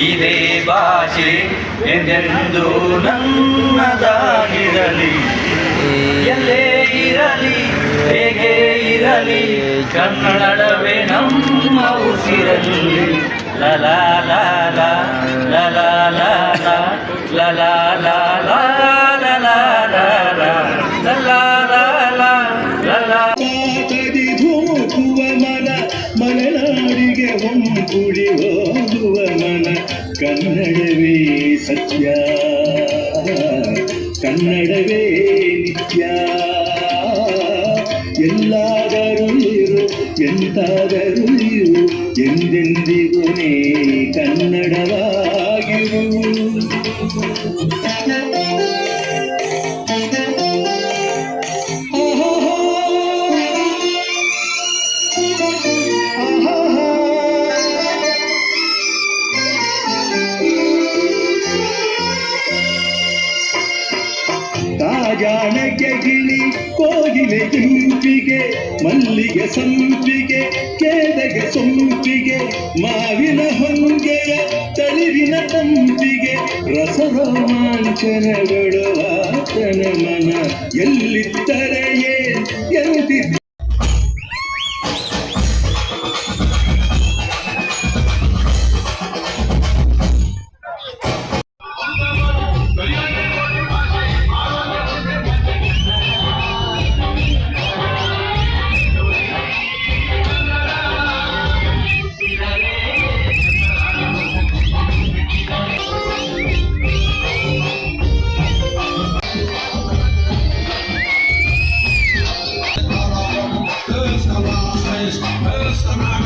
ಇದೇ ಭಾಷೆ ಎಂದೆಂದು ನನ್ನದಾಗಿರಲಿ ಎಲ್ಲೇ ಇರಲಿ ಹೇಗೆ ಇರಲಿ ಕನ್ನಡವೇ ನಮ್ಮ ಉಸಿರಲಿ ಲಲಾ ಲಾಲ ಲಲ ಲಾಲ ಲಲ ಕನ್ನಡವೇ ಸತ್ಯ. ಕನ್ನಡವೇ ನಿತ್ಯ. ಎಲ್ಲಾದರೂ ಇರು ಎಂತಾದರೂ ಇರು ಎಂದೆಂದಿಗೂ ಕನ್ನಡವಾಗಿರು. ರಾಜಾಣಕ್ಕೆ ಗಿಳಿ, ಕೋಗಿಲೆ ಇಂಪಿಗೆ ಮಲ್ಲಿಗೆ ಸಂಪಿಗೆ, ಕೇದಗೆ ಸೊಂಪಿಗೆ, ಮಾವಿನ ಹೊಂಗೆಯ ತಳಿರಿನ ತಂಪಿಗೆ ರಸರೋಮಾಂಚನಗಳು ಆತನ ಮನ ಎಲ್ಲಿದ್ದರೆಯೇ ಎಂದಿದ್ದ Mr. Man.